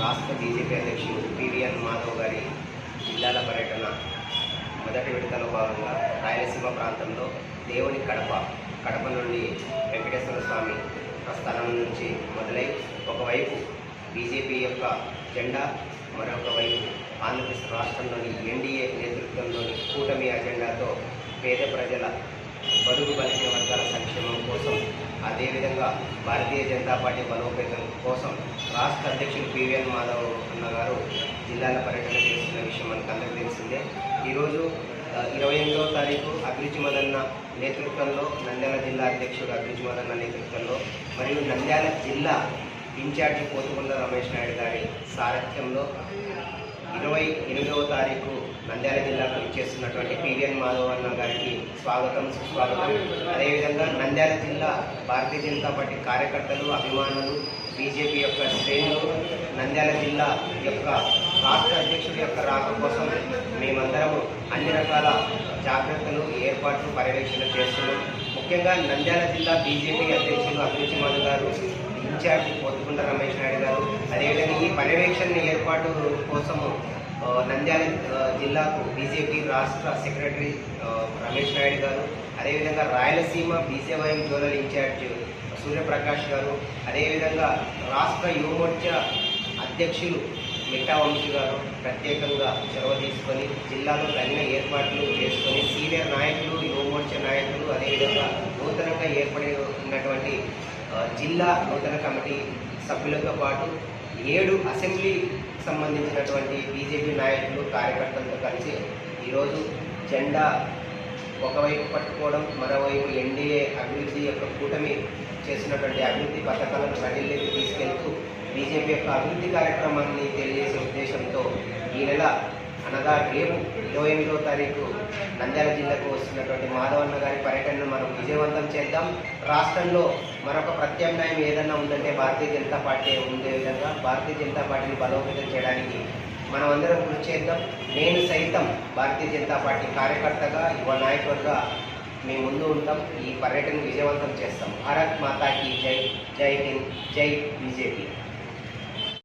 రాష్ట్ర బీజేపీ అధ్యక్షులు పివిఎన్ మాధవ్ గారి జిల్లాల పర్యటన మొదటి విడతలో భాగంగా రాయలసీమ ప్రాంతంలో దేవుని కడప కడప నుండి వెంకటేశ్వర స్వామి ప్రస్థానం నుంచి మొదలై ఒకవైపు బీజేపీ యొక్క జెండా మరొక వైపు ఆంధ్రప్రదేశ్ రాష్ట్రంలోని ఎన్డీఏ నేతృత్వంలోని కూటమి అజెండాతో పేద ప్రజల బడుగు బలిగిన వర్గాల సంక్షేమ అదేవిధంగా భారతీయ జనతా పార్టీ బలోపేతం కోసం రాష్ట్ర అధ్యక్షులు పివిఎన్ మాధవ్ అన్న గారు జిల్లాల పర్యటన చేస్తున్న విషయం మనకు అందరికీ తెలిసిందే. ఈరోజు ఇరవై ఎనిమిదవ తారీఖు అభిరుచి మదన్న నేతృత్వంలో నంద్యాల జిల్లా అధ్యక్షుడు అభిరుచి మదన్న నేతృత్వంలో మరియు నంద్యాల జిల్లా ఇన్ఛార్జి పోతుకొండ రమేష్ నాయుడు గారి సారథ్యంలో ఇరవై ఎనిమిదవ తారీఖు నంద్యాల జిల్లాకు ఇచ్చేస్తున్నటువంటి పివిఎన్ మాధవ్ అన్న గారికి స్వాగతం సుస్వాగతం. అదేవిధంగా నంద్యాల జిల్లా భారతీయ జనతా పార్టీ కార్యకర్తలు అభిమానులు బీజేపీ యొక్క శ్రేణులు నంద్యాల జిల్లా యొక్క రాష్ట్ర అధ్యక్షుడి యొక్క రాక కోసం మేమందరము అన్ని రకాల జాగ్రత్తలు ఏర్పాట్లు పర్యవేక్షణ చేస్తున్నాం. ముఖ్యంగా నంద్యాల జిల్లా బీజేపీ అధ్యక్షులు అభిరుచి మధు గారు ఇన్ఛార్జ్ పొద్దుకుంట రమేష్ నాయుడు గారు అదేవిధంగా ఈ పర్యవేక్షణ ఏర్పాటు కోసము నంద్యాల జిల్లాకు బీజేపీ రాష్ట్ర సెక్రటరీ రమేష్ నాయుడు గారు అదేవిధంగా Rayalaseema BJYM zonal incharge Suryaprakash గారు అదేవిధంగా రాష్ట్ర యువమోర్చా అధ్యక్షులు మిట్టా వంశీ గారు ప్రత్యేకంగా చొరవ తీసుకొని జిల్లాలో తగిన ఏర్పాట్లు చేసుకొని సీనియర్ నాయకులు యువమోర్చా నాయకులు అదేవిధంగా నూతనంగా ఏర్పడి ఉన్నటువంటి జిల్లా నూతన కమిటీ సభ్యులతో పాటు ఏడు అసెంబ్లీ సంబంధించినటువంటి బీజేపీ నాయకులు కార్యకర్తలతో కలిసి ఈరోజు జెండా ఒకవైపు పట్టుకోవడం మరోవైపు ఎన్డీఏ అభివృద్ధి యొక్క కూటమి చేసినటువంటి అభివృద్ధి పథకాలను ప్రజల్లోకి తీసుకెళ్తూ బీజేపీ యొక్క అభివృద్ధి కార్యక్రమాన్ని తెలియజేసే ఉద్దేశంతో ఈ నెల అనగా రేపు ఇరవై ఎనిమిదో తారీఖు నంద్యాల జిల్లాకు వస్తున్నటువంటి మాధవన్న గారి పర్యటనను మనం విజయవంతం చేద్దాం. రాష్ట్రంలో మరొక ప్రత్యామ్నాయం ఏదన్నా ఉందంటే భారతీయ జనతా పార్టీ ఉండే విధంగా భారతీయ జనతా పార్టీని బలోపేతం చేయడానికి మనం అందరం కృషి చేద్దాం. నేను సైతం భారతీయ జనతా పార్టీ కార్యకర్తగా యువ నాయకుడిగా మీ ముందు ఉంటాం. ఈ పర్యటన విజయవంతం చేస్తాం. భారత్ మాతాకి జై జై హింద్ జై బీజేపీ.